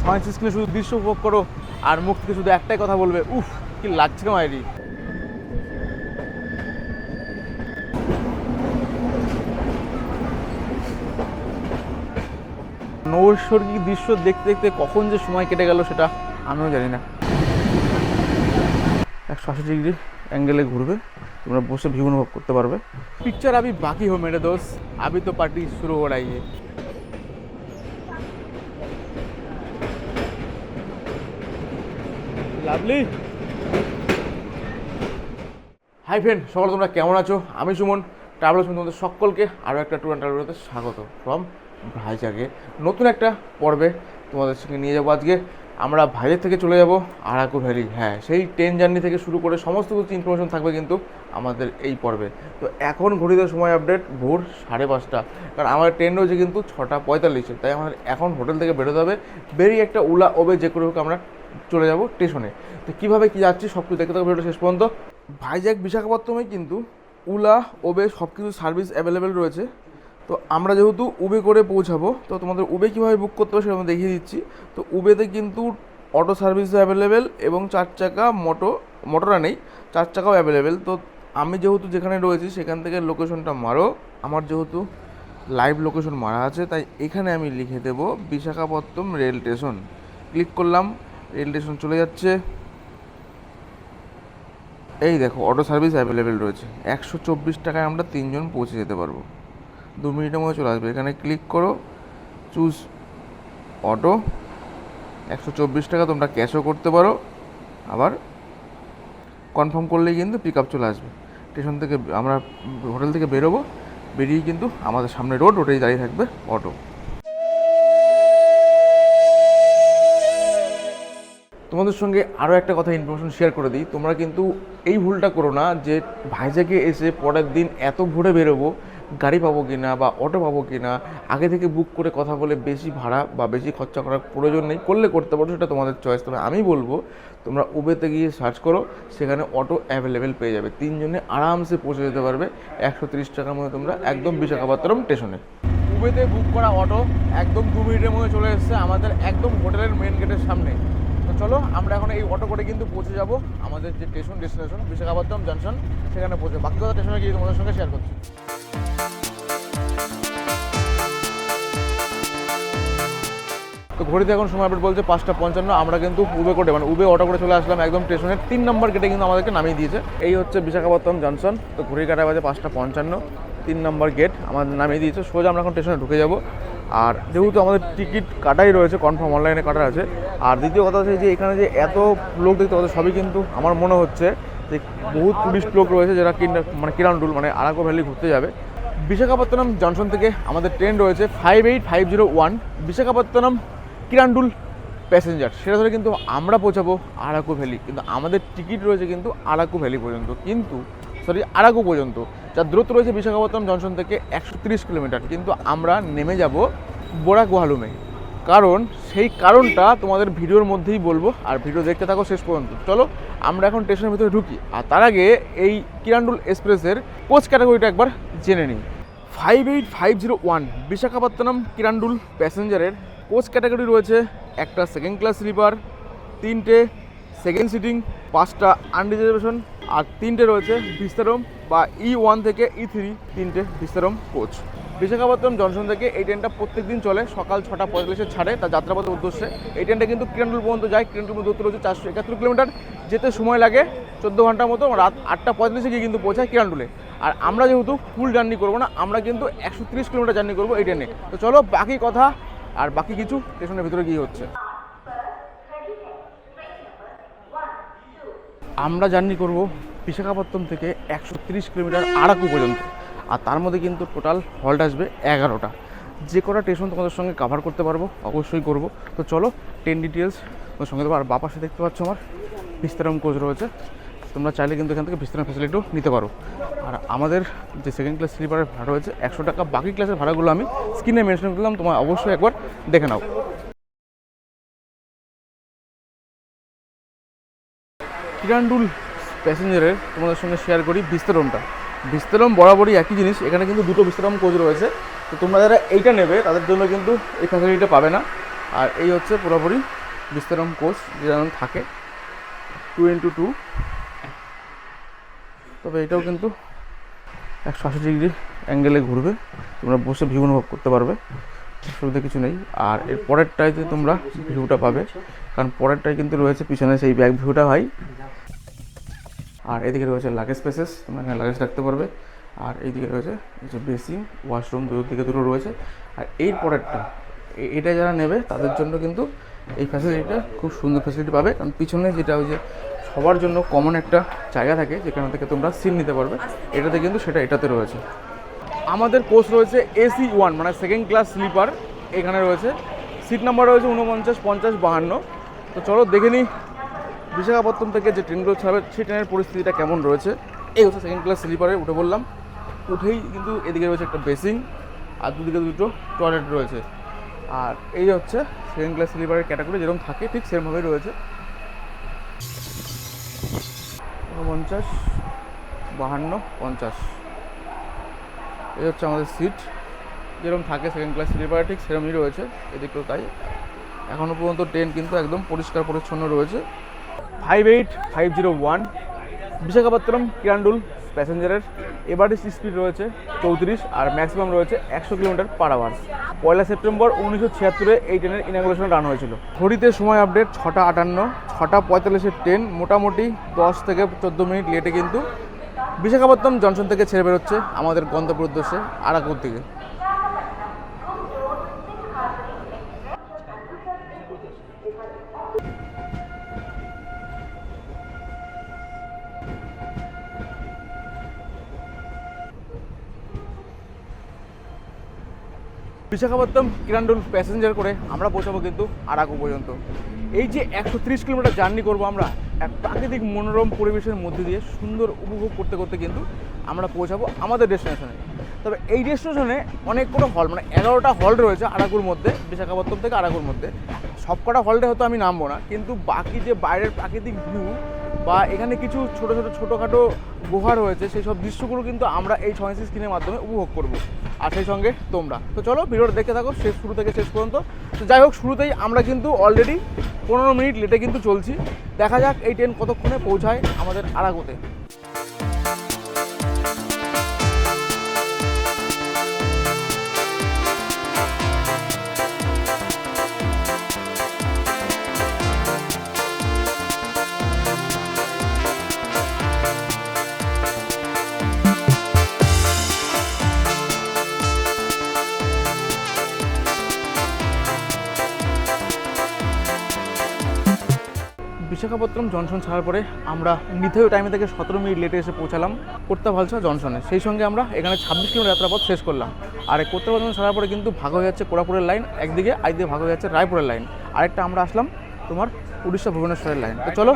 ছয় স্ক্রিনে শুধু দৃশ্য উপভোগ করো, আর মুখ থেকে শুধু একটাই কথা বলবে, উফ, কি লাগছে মায়েরি নৈসর্গিক দৃশ্য দেখতে দেখতে কখন যে সময় কেটে গেল সেটা আমিও জানি না। একশো আশি ডিগ্রি অ্যাঙ্গেলে ঘুরবে। তোমরা বসে ভিউ অনুভব করতে পারবে পিকচার আবি বাকি হো মেরে দোষ আবি তো পার্টি শুরু हो रही है লাভলি হাই ফ্রেন্ড সকালে তোমরা কেমন আছো আমি সুমন ট্রাভেলার্স তোমাদের সকলকে আরও একটা ট্যুর অ্যান্ড ট্রাভেলতে স্বাগত ফ্রম ভাইজাগে নতুন একটা পর্বে তোমাদের সঙ্গে নিয়ে যাবো আজকে আমরা ভাইজাগ থেকে চলে যাব, আরাকু ভ্যালি। হ্যাঁ সেই ট্রেন জার্নি থেকে শুরু করে সমস্ত কিছু ইনফরমেশন থাকবে কিন্তু আমাদের এই পর্বে। তো এখন ঘড়িতে সময় আপডেট ভোর সাড়ে পাঁচটা। কারণ আমার ট্রেন রয়েছে কিন্তু ছটা পঁয়তাল্লিশে। তাই আমাদের এখন হোটেল থেকে বেরোতে হবে। বেরিয়ে একটা ওলা ওবে যে করে হোক আমরা চলে যাব স্টেশনে তো কীভাবে কী যাচ্ছি সব কিছু দেখতে থাকবে ভিডিওটা শেষ পর্যন্ত। ভাইজ্যাক বিশাখাপত্তমে কিন্তু উলা ওবে সব কিছু সার্ভিস অ্যাভেলেবেল রয়েছে। তো আমরা যেহেতু উবে করে পৌঁছাবো, তো তোমাদের উবে কীভাবে বুক করতে হবে সেটা দেখিয়ে দিচ্ছি। তো উবেতে কিন্তু অটো সার্ভিস অ্যাভেলেবেল এবং চার চাকা মোটো মোটরা নেই, চার চাকাও অ্যাভেলেবেল তো আমি যেহেতু যেখানে রয়েছি সেখান থেকে লোকেশনটা মারো। আমার যেহেতু লাইভ লোকেশন মারা আছে, তাই এখানে আমি লিখে দেবো বিশাখাপত্তম রেল স্টেশন। ক্লিক করলাম, রেল স্টেশন চলে যাচ্ছে। এই দেখো অটো সার্ভিস অ্যাভেলেবেল রয়েছে। একশো চব্বিশ টাকায় আমরা তিনজন পৌঁছে যেতে পারব। দু মিনিটের মধ্যে চলে আসবে। এখানে ক্লিক করো চুজ অটো একশো চব্বিশ টাকা তোমরা ক্যাশও করতে পারো। আবার কনফার্ম করলেই কিন্তু পিক আপ চলে আসবে। স্টেশন থেকে আমরা হোটেল থেকে বেরোবো, বেরিয়ে কিন্তু আমাদের সামনে রোড রোডেই দাঁড়িয়ে থাকবে অটো তোমাদের সঙ্গে আরও একটা কথা ইনফরমেশন শেয়ার করে দিই। তোমরা কিন্তু এই ভুলটা করো না যে ভাইজাকে এসে পরের দিন এত ভোরে বেরোবো গাড়ি পাবো কি না বা অটো পাবো কি না আগে থেকে বুক করে কথা বলে বেশি ভাড়া বা বেশি খরচা করার প্রয়োজন নেই। করলে করতে পারো, সেটা তোমাদের চয়েস তবে আমি বলব, তোমরা উবেতে গিয়ে সার্চ করো, সেখানে অটো অ্যাভেলেবেল পেয়ে যাবে। তিনজনে আরামসে পৌঁছে যেতে পারবে। একশো তিরিশ টাকার মধ্যে তোমরা একদম বিশাখাপত্তনম স্টেশনে উবেতে বুক করা অটো একদম দু মিনিটের মধ্যে চলে এসেছে আমাদের একদম হোটেলের মেন গেটের সামনে। তো চলো, আমরা এখন এই অটো করে কিন্তু পৌঁছে যাব আমাদের যে স্টেশন ডেস্টিনেশন বিশাখাপত্তনম জাংশন সেখানে পৌঁছে বাকি কথা স্টেশনে গিয়ে তোমাদের সঙ্গে শেয়ার করছি। তো ঘড়িতে এখন সময় আপডেট বলছে পাঁচটা পঞ্চান্ন, আমরা কিন্তু উবে করে মানে উবে অটো করে চলে আসলাম একদম স্টেশনের তিন নম্বর গেটে কিন্তু আমাদেরকে নামিয়ে দিয়েছে। এই হচ্ছে বিশাখাপত্তনম জংশন তো ঘড়ি কাটা বাজে পাঁচটা পঞ্চান্ন। তিন নম্বর গেট আমাদের নামিয়ে দিয়েছে, সোজা আমরা এখন স্টেশনে ঢুকে যাব। আর যেহেতু আমাদের টিকিট কাটাই রয়েছে কনফার্ম অনলাইনে কাটা আছে। আর দ্বিতীয় কথা হচ্ছে যে এখানে যে এত লোক দেখতে পাচ্ছে, সবই কিন্তু আমার মনে হচ্ছে যে বহু টুরিস্ট লোক রয়েছে যারা মানে কিরান্ডুল মানে আরাকো ভ্যালি ঘুরতে যাবে। বিশাখাপত্তনম জংশন থেকে আমাদের ট্রেন রয়েছে five eight five zero one Visakhapatnam Kirandul passenger. সেটা ধরে কিন্তু আমরা পৌঁছাবো আরাকু ভ্যালি। কিন্তু আমাদের টিকিট রয়েছে কিন্তু আরাকু ভ্যালি পর্যন্ত। কিন্তু সরি আরাকু পর্যন্ত, যার দূরত্ব রয়েছে বিশাখাপত্তনম জংশন থেকে একশো তিরিশ কিলোমিটার। কিন্তু আমরা নেমে যাব বোরা গোহালুমে কারণ, সেই কারণটা তোমাদের ভিডিওর মধ্যেই বলব। আর ভিডিও দেখতে থাকো শেষ পর্যন্ত। চলো, আমরা এখন স্টেশনের ভিতরে ঢুকি। আর তার আগে এই কিরান্ডুল এক্সপ্রেসের কোচ ক্যাটাগরিটা একবার জেনে নিই। Five eight five zero one Visakhapatnam Kirandul প্যাসেঞ্জারের coach category রয়েছে, একটা সেকেন্ড ক্লাস স্লিপার তিনটে সেকেন্ড সিটিং পাঁচটা আনরিজার্ভেশন আর তিনটে রয়েছে বিস্তারম বা ই ওয়ান থেকে ই থ্রি তিনটে বিস্তারম কোচ বিশাখাপত্তনম জংশন থেকে এই ট্রেনটা প্রত্যেক দিন চলে, সকাল ছটা পঁয়তাল্লিশে ছাড়ে তার যাত্রাপথের উদ্দেশ্যে। এই ট্রেনটা কিন্তু কিরান্ডুল পর্যন্ত যায় কিরান্ডুল দূরত্ব রয়েছে চারশো একাত্তর কিলোমিটার। যেতে সময় লাগে চোদ্দ ঘণ্টার মতো, রাত আটটা পঁয়তাল্লিশে গিয়ে কিন্তু পৌঁছায় কিরান্ডুলে আর আমরা যেহেতু ফুল জার্নি করব না, আমরা কিন্তু একশো তিরিশ কিলোমিটার জার্নি করব এই ট্রেনে তো চলো বাকি কথা আর বাকি কিছু স্টেশনের ভিতরে গিয়ে হচ্ছে। আমরা জার্নি করব বিশাখাপত্তনম থেকে একশো কিলোমিটার আরাকু পর্যন্ত। আর তার মধ্যে কিন্তু টোটাল হল্ট আসবে এগারোটা। যে কটা স্টেশন তোমাদের সঙ্গে কাভার করতে পারব, অবশ্যই করব। তো চলো টেন ডিটেলস তোমার সঙ্গে দেবো। আর বাপাসে দেখতে পাচ্ছ আমার বিস্তারম কোচ রয়েছে। তোমরা চাইলে কিন্তু এখান থেকে বিস্তারম ফ্যাসিলিটিও নিতে পারো। আর আমাদের যে সেকেন্ড ক্লাস স্লিপারের ভাড়া রয়েছে, একশো টাকা বাকি ক্লাসের ভাড়াগুলো আমি স্ক্রিনে মেনশন করলাম, তোমার অবশ্যই একবার দেখে নাও। কিরান্ডুল প্যাসেঞ্জারের তোমাদের সঙ্গে শেয়ার করি বিস্তারমটা বিস্তারম বরাবরই একই জিনিস, এখানে কিন্তু দুটো বিস্তারম কোচ রয়েছে। তো তোমরা যারা এইটা নেবে, তাদের জন্য কিন্তু এই ফ্যাসিলিটিটা পাবে না। আর এই হচ্ছে পুরোপুরি বিস্তারম কোচ যেমন থাকে। টু ইন্টু টু তবে এটাও কিন্তু একশো আশি ডিগ্রি অ্যাঙ্গেলে ঘুরবে। তোমরা বসে ভিউ অনুভব করতে পারবে। অসুবিধা কিছু নেই। আর এর পরেরটাইতে তোমরা ভিউটা পাবে। কারণ পরেরটাই কিন্তু রয়েছে, পিছনে সেই ব্যাক ভিউটা হয়। আর এদিকে রয়েছে লাগেজ স্পেসেস তোমরা এখানে লাগেজ রাখতে পারবে। আর এইদিকে রয়েছে যে বেসিন ওয়াশরুম দুটো দিকে দুটো রয়েছে। আর এই পরেরটা এটা যারা নেবে, তাদের জন্য কিন্তু এই ফ্যাসিলিটিটা খুব সুন্দর ফ্যাসিলিটি পাবে। কারণ পিছনে যেটা ওই যে সবার জন্য কমন একটা জায়গা থাকে, যেখান থেকে তোমরা সিট নিতে পারবে। এটাতে কিন্তু সেটা এটাতে রয়েছে। আমাদের কোর্স রয়েছে এসি ওয়ান মানে সেকেন্ড ক্লাস স্লিপার এখানে রয়েছে। সিট নাম্বার রয়েছে উনপঞ্চাশ পঞ্চাশ, বাহান্ন। তো চলো দেখে নিই বিশাখাপত্তনম থেকে যে ট্রেনগুলো ছাড়বে, সেই ট্রেনের পরিস্থিতিটা কেমন রয়েছে। এই হচ্ছে সেকেন্ড ক্লাস স্লিপারে উঠে বললাম উঠেই কিন্তু এদিকে রয়েছে একটা বেসিং আর দুদিকে দুটো টয়লেট রয়েছে। আর এই হচ্ছে সেকেন্ড ক্লাস স্লিপারের ক্যাটাগরি যেরকম থাকে, ঠিক সেরকমভাবেই রয়েছে। উনপঞ্চাশ বাহান্ন, পঞ্চাশ। এই হচ্ছে আমাদের সিট যেরকম থাকে সেকেন্ড ক্লাস স্লিপার ঠিক সেরকমই রয়েছে, এদিকেও তাই। এখনও পর্যন্ত ট্রেন কিন্তু একদম পরিষ্কার পরিচ্ছন্ন রয়েছে। Five eight five zero one Visakhapatnam, Kirandul প্যাসেঞ্জারের এবারটি স্পিড রয়েছে চৌত্রিশ আর ম্যাক্সিমাম রয়েছে একশো কিলোমিটার পার আওয়ার পয়লা সেপ্টেম্বর উনিশশো ছিয়াত্তরে এই ট্রেনের ইনাগুলেশন রান হয়েছিল। ঘড়িতে সময় আপডেট ছটা আটান্ন, ছটা পঁয়তাল্লিশের ট্রেন মোটামুটি দশ থেকে চোদ্দ মিনিট লেটে কিন্তু বিশাখাপত্তনম জনসন থেকে ছেড়ে বেরোচ্ছে আমাদের গন্তব্য উদ্দেশ্যে আরাকুর দিকে। বিশাখাপত্তনম কিরান্ডুল প্যাসেঞ্জার করে আমরা পৌঁছাবো কিন্তু আরাকু পর্যন্ত। এই যে একশো তিরিশ কিলোমিটার জার্নি করব আমরা, এক প্রাকৃতিক মনোরম পরিবেশের মধ্যে দিয়ে সুন্দর উপভোগ করতে করতে কিন্তু আমরা পৌঁছাবো আমাদের ডেস্টিনেশনে তবে এই ডেস্টিনেশনে অনেকগুলো হল মানে এগারোটা হল রয়েছে আরাকুর মধ্যে বিশাখাপত্তম থেকে আরাকুর মধ্যে। সবকটা হলটা হয়তো আমি নামবো না, কিন্তু বাকি যে বাইরের প্রাকৃতিক ভিউ বা এখানে কিছু ছোটো ছোটো, ছোটোখাটো গুহা রয়েছে, সেই সব দৃশ্যগুলো কিন্তু আমরা এই ছয়সি স্ক্রিনের মাধ্যমে উপভোগ করব। আর সেই সঙ্গে তোমরা। তো চলো, ভিডিওটা দেখে থাকো, শেষ শুরু থেকে শেষ পর্যন্ত। তো যাই হোক, শুরুতেই আমরা কিন্তু অলরেডি পনেরো মিনিট লেটে কিন্তু চলছি। দেখা যাক এই ট্রেন কতক্ষণে পৌঁছায় আমাদের আরাগোতে। বিশাখাপত্তনম জনসন ছাড়ার পরে আমরা নির্ধারিত টাইমে থেকে সতেরো মিনিট লেটে এসে পৌঁছালাম কোর্তা ভালসা জনসনে। সেই সঙ্গে আমরা এখানে ছাব্বিশ কিলোমিটার যাত্রাপথ শেষ করলাম। আর এই কোর্তা ভালসা ছাড়ার পরে কিন্তু ভাগ হয়ে যাচ্ছে কোরাপুরের লাইন একদিকে আরেকদিকে ভাগ হয়ে যাচ্ছে রায়পুরের লাইন আরেকটা আমরা আসলাম তোমার উড়িষ্যা ভুবনেশ্বরের লাইন তো চলো,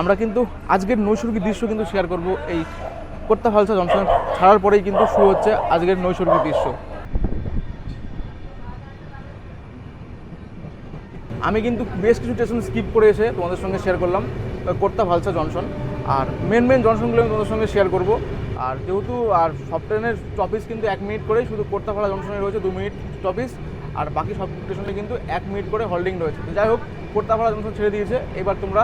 আমরা কিন্তু আজকের নৈসর্গিক দৃশ্য কিন্তু শেয়ার করব এই কোর্তা ভালসা জনসন ছাড়ার পরেই কিন্তু শুরু হচ্ছে আজকের নৈসর্গিক দৃশ্য। আমি কিন্তু বেশ কিছু স্টেশন স্কিপ করে এসে তোমাদের সঙ্গে শেয়ার করলাম কর্তা ভালসা জনসন আর মেন মেন জনসনগুলো আমি তোমাদের সঙ্গে শেয়ার করব। আর যেহেতু, আর সব ট্রেনের স্টপেজ কিন্তু এক মিনিট করেই, শুধু কর্তাপাড়া জনসনে রয়েছে দু মিনিট স্টপেজ আর বাকি সব স্টেশনে কিন্তু এক মিনিট করে হোল্ডিং রয়েছে। তো যাই হোক কর্তাপাড়া জনসন ছেড়ে দিয়েছে। এবার তোমরা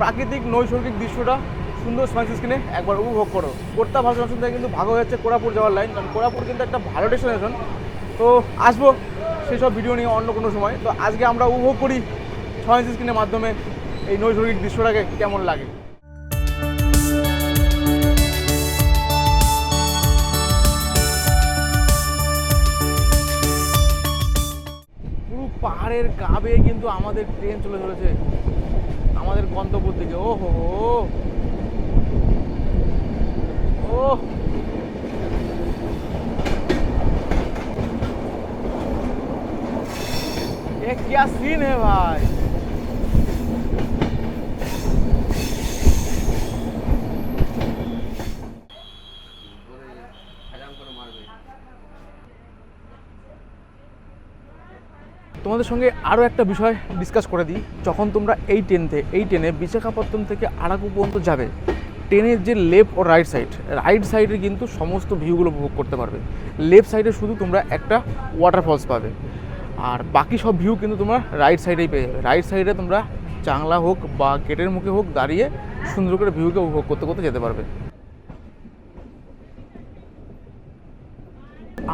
প্রাকৃতিক নৈসর্গিক দৃশ্যটা সুন্দর স্মার্ট স্ক্রিনে একবার উপভোগ করো। কর্তা ভাষা জনসন থেকে কিন্তু ভাগ হয়ে যাচ্ছে কোরাপুর যাওয়ার লাইন কারণ কোরাপুর কিন্তু একটা ভালো ডেস্টিনেশন তো আসব। সেই সব ভিডিও নিয়ে অন্য কোনো সময়। তো আজকে আমরা উপভোগ করি ছয় ইঞ্চি স্ক্রিনের মাধ্যমে এই নৈসর্গিক দৃশ্যটাকে কেমন লাগে। পুরো পাহাড়ের গা কিন্তু আমাদের ট্রেন চলে চলেছে আমাদের গন্তব্যের দিকে ও হো ও ये क्या सीन है भाई তোমাদের সঙ্গে আরও একটা বিষয় ডিসকাস করে দিই যখন তোমরা এই ট্রেনতে এই ট্রেনে বিশাখাপত্তনম থেকে আরাকু পর্যন্ত যাবে ট্রেনের যে লেফট ও রাইট সাইড রাইট সাইডে কিন্তু সমস্ত ভিউগুলো উপভোগ করতে পারবে লেফট সাইডে শুধু তোমরা একটা ওয়াটারফলস পাবে আর বাকি সব ভিউ কিন্তু তোমরা রাইট সাইডেই পেয়ে যাবে। রাইট সাইডে তোমরা জাংলা হোক বা গেটের মুখে হোক দাঁড়িয়ে সুন্দর করে ভিউকে উপভোগ করতে করতে যেতে পারবে।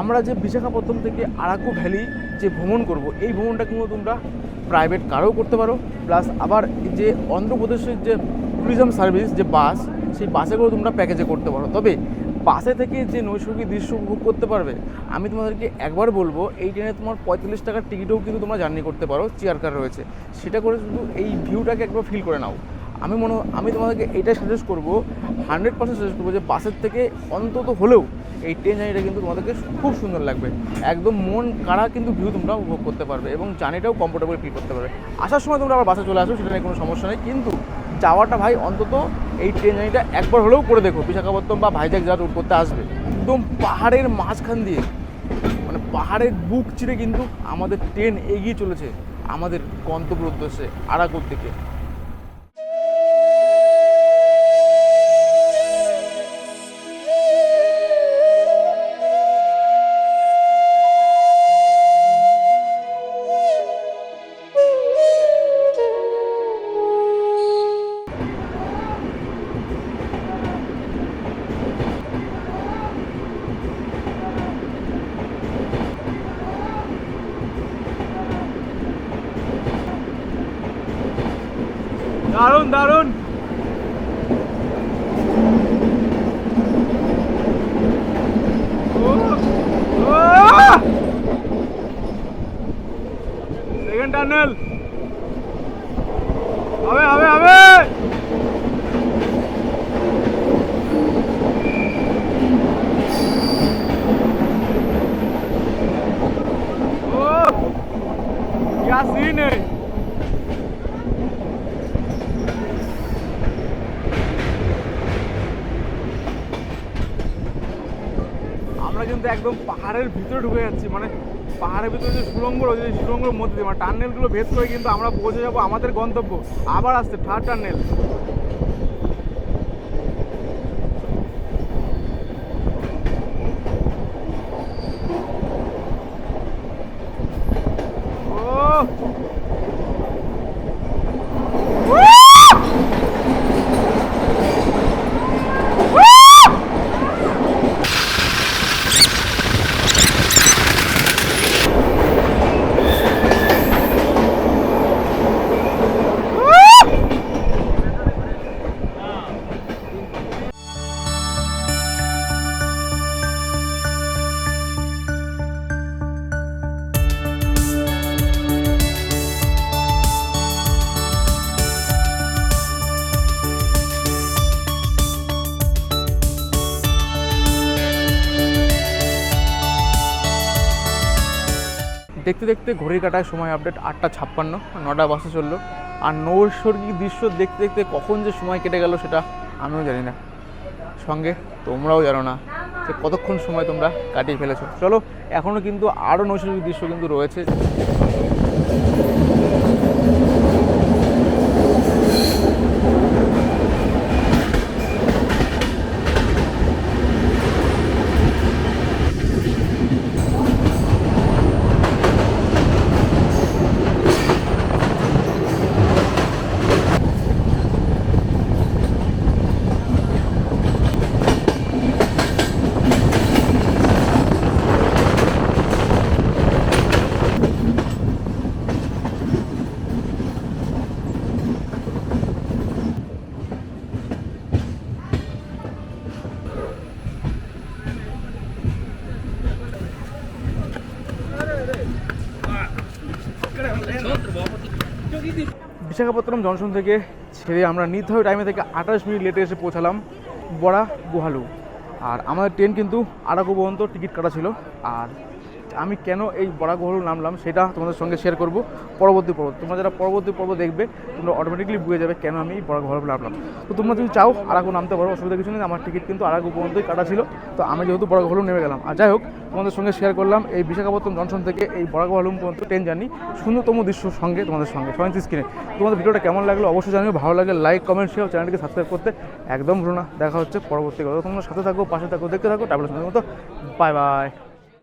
আমরা যে বিশাখাপত্তনম থেকে আরাকু ভ্যালি যে ভ্রমণ করব, এই ভ্রমণটা কিন্তু তোমরা প্রাইভেট কারেও করতে পারো। প্লাস আবার যে অন্ধ্রপ্রদেশের যে ট্যুরিজম সার্ভিস যে বাস সেই বাসে করে তোমরা প্যাকেজে করতে পারো। তবে বাসে থেকে যে নৈসর্গিক দৃশ্য উপভোগ করতে পারবে, আমি তোমাদেরকে একবার বলব, এই ট্রেনে তোমার পঁয়তাল্লিশ টাকার টিকিটেও কিন্তু তোমরা জার্নি করতে পারো চেয়ার কার রয়েছে। সেটা করে শুধু এই ভিউটাকে একবার ফিল করে নাও। আমি মনে, আমি তোমাদেরকে এটাই সাজেস্ট করব হান্ড্রেড পার্সেন্ট সাজেস্ট করব যে বাসের থেকে অন্তত হলেও এই ট্রেন জার্নিটা কিন্তু তোমাদেরকে খুব সুন্দর লাগবে। একদম মন, কাড়া কিন্তু ভিউ তোমরা উপভোগ করতে পারবে এবং জার্নিটাও কমফোর্টেবল ফিল করতে পারবে। আসার সময় তোমরা আবার বাসে চলে আসো, সেটা নিয়ে কোনো সমস্যা নেই, কিন্তু যাওয়াটা ভাই অন্তত এই ট্রেন জার্নিটা একবার হলেও করে দেখো। বিশাখাপত্তনম বা ভাইজাক যারা রুট করতে আসবে, একদম পাহাড়ের মাঝখান দিয়ে। মানে পাহাড়ের বুক চিরে কিন্তু আমাদের ট্রেন এগিয়ে চলেছে আমাদের গন্তব্য উদ্দেশ্যে, আরাকুর দিকে। টানেল হবে হবে હવે আমরা কিন্তু একদম পাহাড়ের ভিতরে ঢুকে যাচ্ছি মানে পাহাড়ের ভিতরে যে সুরঙ্গ রয়েছে, সেই সুরঙ্গের মধ্যে দিয়ে মানে টার্নেলগুলো ভেদ করে কিন্তু আমরা পৌঁছে যাব আমাদের গন্তব্য। আবার আসছে থার্ড টার্নেল দেখতে দেখতে ঘড়ির কাটায় সময় আপডেট আটটা ছাপ্পান্ন, নটা বাসে চলল। আর নৈসর্গিক দৃশ্য দেখতে দেখতে কখন যে সময় কেটে গেল সেটা আমিও জানি না। সঙ্গে তোমরাও জানো না যে কতক্ষণ সময় তোমরা কাটিয়ে ফেলেছো। চলো এখনও কিন্তু আরও নৈসর্গিক দৃশ্য কিন্তু রয়েছে। বিশাখাপত্তনম জংশন থেকে ছেড়ে আমরা নির্ধারিত টাইমে থেকে আঠাশ মিনিট লেটে এসে পৌঁছালাম বড়া গুহালু আর আমাদের ট্রেন কিন্তু আড়াকু পর্যন্ত টিকিট কাটা ছিল। আর আমি কেন এই বরাগহল নামলাম সেটা তোমাদের সঙ্গে শেয়ার করব পরবর্তী পর্ব। তোমরা যারা পরবর্তী পর্ব দেখবে, তোমরা অটোমেটিকলি বুঝে যাবে কেন আমি এই বরাগহল নামলাম। তো তোমরা যদি চাও আরাকু নামতে পারো, অসুবিধা কিছু নেই, আমার টিকিট কিন্তু আরাকু পর্যন্তই কাটা ছিল। তো আমি যেহেতু বরাগহল নেমে গেলাম। আর যাই হোক, তোমাদের সঙ্গে শেয়ার করলাম এই বিশাখাপত্তনম জংশন থেকে এই বরাগহলুম পর্যন্ত ট্রেন জার্নি শূন্যতম দৃশ্য সঙ্গে তোমাদের সঙ্গে সেভেন্থ স্ক্রিনে তোমাদের ভিডিওটা কেমন লাগল অবশ্যই জানিও, ভালো লাগে লাইক কমেন্ট শেয়ার চ্যানেলটিকে সাবস্ক্রাইব করতে একদম ভুলো না। দেখা হচ্ছে পরবর্তী কথা। তোমরা সাথে থাকো, পাশে থাকো, দেখতে থাকো ট্রাভেলের মতো। Bye bye